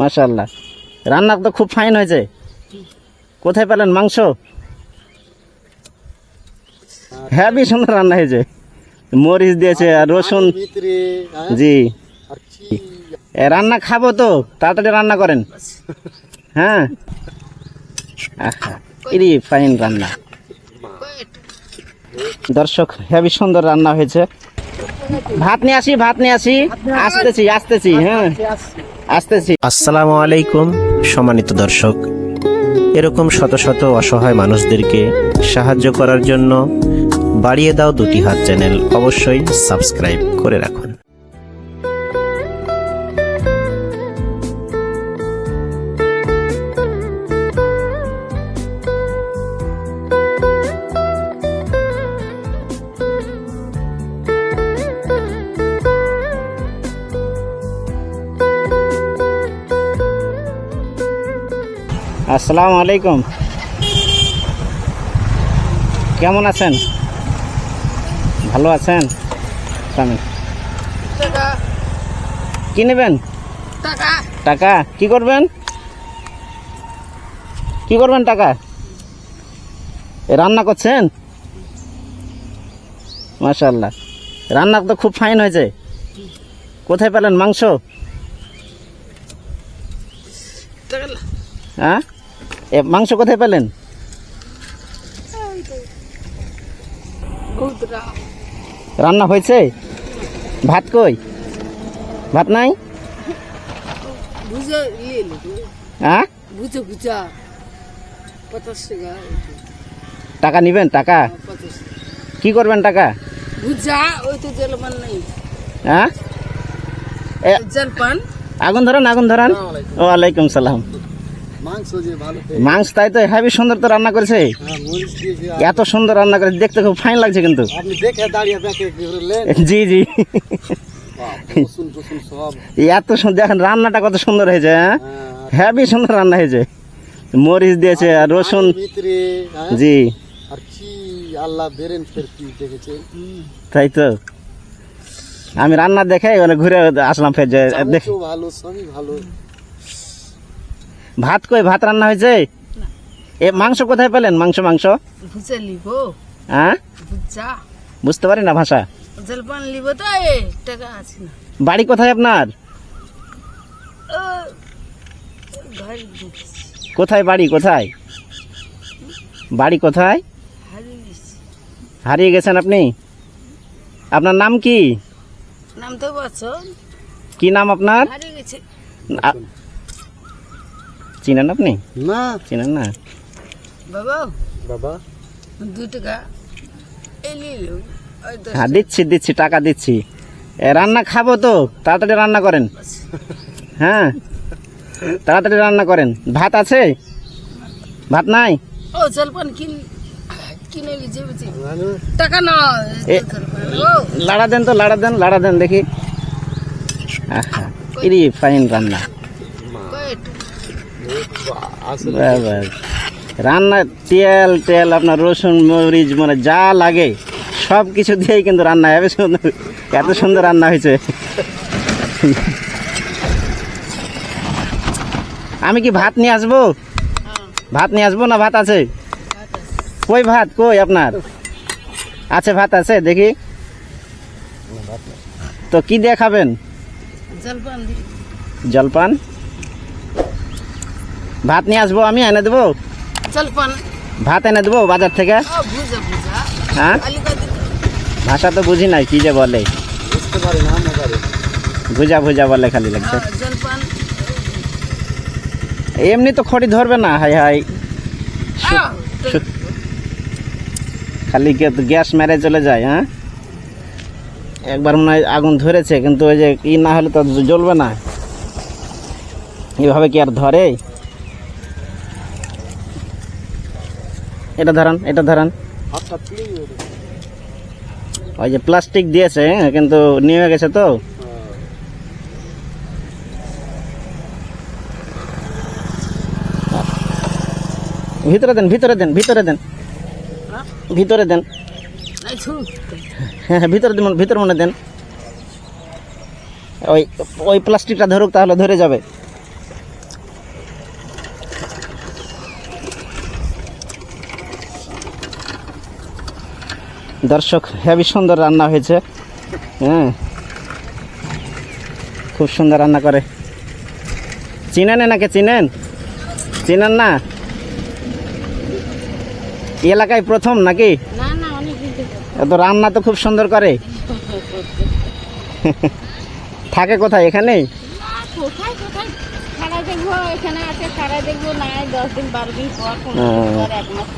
মাশাল্লাহ রান্না তো খুব ফাইন হয়েছে। কোথায় পেলেন মাংস? হ্যাভি সুন্দর রান্না হয়েছে। মরিচ দিয়েছে আর রসুন। হ্যাঁ? জি। রান্না খাব তো তাড়াতাড়ি রান্না করেন। হ্যাঁ? ইরি ফাইন রান্না। দর্শক হেবি সুন্দর রান্না হয়েছে। ভাত নিয়ে আসি ভাত নিয়ে আসি। আসতেছি আসতেছি হ্যাঁ। আসতেছি। আসসালামু আলাইকুম, সম্মানিত দর্শক। এরকম শত শত অসহায় মানুষদেরকে সাহায্য করার জন্য বাড়িয়ে দাও দুটি হাত চ্যানেল। অবশ্যই সাবস্ক্রাইব করে রাখুন। আসসালামু আলাইকুম। কেমন আছেন? ভালো আছেন? কি নেবেন? টাকা। কি করবেন? কি করবেন টাকা? রান্না করছেন? মাশাল্লাহ রান্না তো খুব ফাইন হয়েছে। কোথায় পেলেন মাংস? হ্যাঁ? এ মাংস কোথায় পেলেন? রান্না হয়েছে? ভাত কই? ভাত নাই? হ্যাঁ? টাকা নিবেন টাকা? কি করবেন টাকা? হ্যাঁ? আগুন ধরেন আগুন ধরেন। ওয়ালাইকুম সালাম। মাংস তাই তো হেভি সুন্দর তো রান্না করেছে। হ্যাঁ এত সুন্দর রান্না করে দেখতে খুব ফাইন লাগছে কিন্তু। জি জি। এত সুন্দর দেখেন রান্নাটা কত সুন্দর হয়েছে হ্যাঁ? হ্যাঁ, হেবি সুন্দর রান্না হয়েছে। মরিচ দিয়েছে আর রসুন? জি। তাই তো। আমি রান্না দেখে মানে ঘুরে আসলাম ফের যে ভালো সবই ভালো। ভাত কই ভাত রান্না হয়েছে? এ মাংস কোথায় পেলেন? মাংস মাংস? হ্যাঁ? বুঝা বুঝতে পারি না ভাষা। জলপান লিব তো এ টাকা আছে না। বাড়ি কোথায় আপনার? কোথায় বাড়ি কোথায়? বাড়ি কোথায়? হারিয়ে গেছেন আপনি? আপনার নাম কি? নাম তো কি নাম আপনার? হারিয়ে গেছে। আ- চিনেন আপনি? না। চিনেন না? বাবা। বাবা। দু টাকা। হ্যাঁ দিচ্ছি দিচ্ছি টাকা দিচ্ছি। রান্না খাব তো। তাড়াতাড়ি রান্না করেন। হ্যাঁ। তাড়াতাড়ি রান্না করেন। ভাত আছে? ভাত নাই? ও জলপান কিন ভালো টাকা না লাড়া দেন তো লাড়া দেন লাড়া দেন দেখি। আহা, ইরি ফাইন রান্না। রান্না তেল তেল আপনার রসুন মরিচ মানে যা লাগে সব কিছু দিয়েই কিন্তু রান্না হবে। সুন্দর এত সুন্দর রান্না হয়েছে। আমি কি ভাত নিয়ে আসব? ভাত নিয়ে আসব না ভাত আছে? কই ভাত? কই আপনার? আছে ভাত আছে দেখি। তো কি দিয়ে খাবেন? জলপান জলপান? ভাত নিয়ে আসব আমি এনে দেবো। ভাত এনে দেবো বাজার থেকে। হ্যাঁ? ভাষা তো বুঝি নাই কি যে বলে। ভুজা ভুজা বলে খালি লাগছে। এমনি তো খড়ি ধরবে না হাই হাই। খালি গ্যাস মেরে চলে যায় হ্যাঁ? একবার মনে হয় আগুন ধরেছে কিন্তু ওই যে ই না হলে তো জ্বলবে না। এভাবে কি আর ধরে? এটা ধরান এটা ধরান। ওই যে প্লাস্টিক দিয়েছে হ্যাঁ, কিন্তু নিয়ে গেছে তো। ভিতরে দেন ভিতরে দেন ভিতরে দেন। ভিতরে দেন। হ্যাঁ হ্যাঁ ভিতরে ভিতরে মনে দেন। ওই ওই প্লাস্টিকটা ধরুক তাহলে ধরে যাবে। দর্শক হেভি সুন্দর রান্না হয়েছে। হ্যাঁ। খুব সুন্দর রান্না করে। চিনেন এনাকে চিনেন? চিনেন না? এলাকায় প্রথম নাকি? এত রান্না তো খুব সুন্দর করে। থাকে কোথায় এখানে? আছে দেখব না দশ দিন বারো দিন পর এক মাস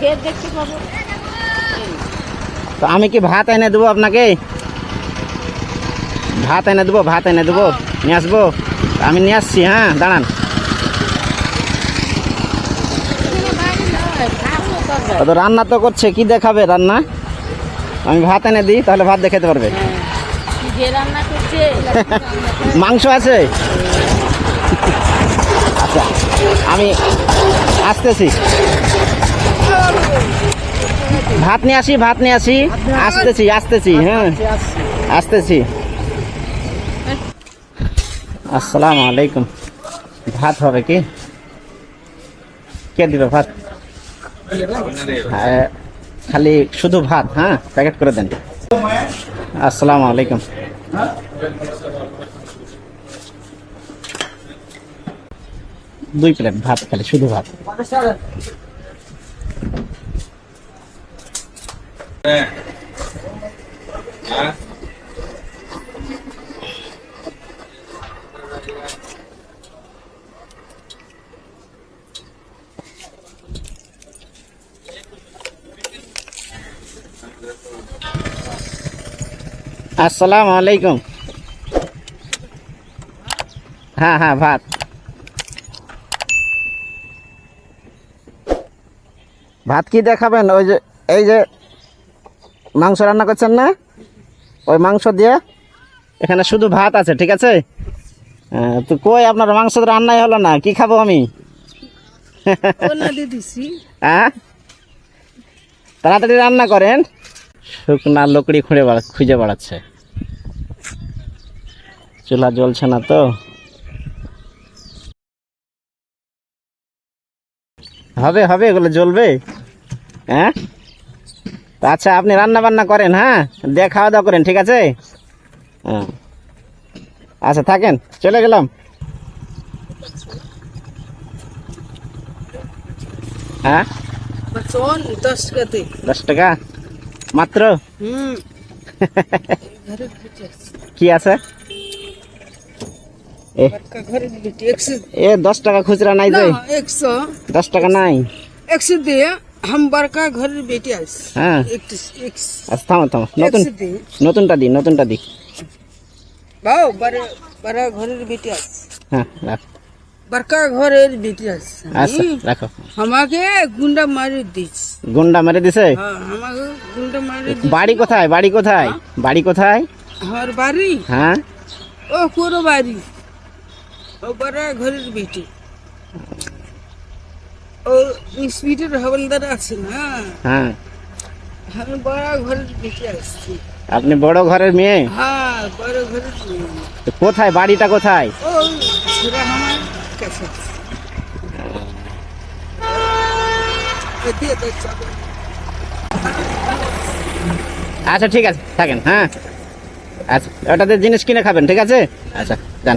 ফের দেখতে পাবো। তো আমি কি ভাত এনে দেবো আপনাকে? ভাত এনে দেবো ভাত এনে দেবো। নিয়ে আসব? আমি নিয়ে আসছি হ্যাঁ দাঁড়ান। তো রান্না তো করছে কি দেখাবে রান্না? আমি ভাত এনে দিই তাহলে ভাত দেখাতে পারবে। হ্যাঁ। মাংস আছে? আচ্ছা আমি আসতেছি। ভাত নিয়ে আসি ভাত নিয়ে আসি। আসতেছি আসতেছি হ্যাঁ। আসতেছি। আসসালামু আলাইকুম। ভাত হবে কি? কে দিবে ভাত? হ্যাঁ, খালি শুধু ভাত হ্যাঁ প্যাকেট করে দেন। আসসালামু আলাইকুম। দুই প্লেট ভাত খালি শুধু ভাত। আসসালামু আলাইকুম হ্যাঁ হ্যাঁ ভাত ভাত কি দেখাবেন ওই যে এই যে মাংস রান্না করছেন না? ওই মাংস দিয়ে? এখানে শুধু ভাত আছে ঠিক আছে? হ্যাঁ, তো কই আপনার মাংস তো রান্নাই হলো না কি খাব আমি? হ্যাঁ? তাড়াতাড়ি রান্না করেন। শুকনা লকড়ি খুঁড়ে বেড়া খুঁজে বেড়াচ্ছে। চুলা জ্বলছে না তো। হবে হবে এগুলো জ্বলবে। হ্যাঁ? আচ্ছা আপনি রান্না বান্না করেন হ্যাঁ? দিয়ে খাওয়া দাওয়া করেন ঠিক আছে? হ্যাঁ। আচ্ছা থাকেন চলে গেলাম। হ্যাঁ? দশ টাকা? মাত্র? কি আছে? এ দশ টাকা খুচরা নাই দশ টাকা নাই। একশো দিয়ে हम बड़का घर बेटी आइस হ্যাঁ एक एक আচ্ছা থামো থামো एक নতুন से दे নতুনটা দি নতুনটা দি बाओ बड़े बड़ा घर बेटी आइस হ্যাঁ রাখ बड़का घर बेटी आइस আচ্ছা রাখো हमाके गुंडा मारी दीस গুন্ডা মেরে দিছে हाँ हमाके गुंडा मारी বাড়ি কোথায় বাড়ি কোথায় বাড়ি কোথায় हमार बारी হ্যাঁ ओ कोरो बारी ओ बड़ा घर बेटी ओ স্পিডের হবলদার আছে না? হ্যাঁ। আমি বড় ঘরের বেটি আসছি। আপনি বড় ঘরের মেয়ে? হ্যাঁ বড় ঘরের মেয়ে। কোথায়? বাড়িটা কোথায়? ও সেটা আমার কাছে। আচ্ছা ঠিক আছে থাকেন হ্যাঁ। আচ্ছা ওটাতে জিনিস কিনে খাবেন ঠিক আছে? আচ্ছা যান।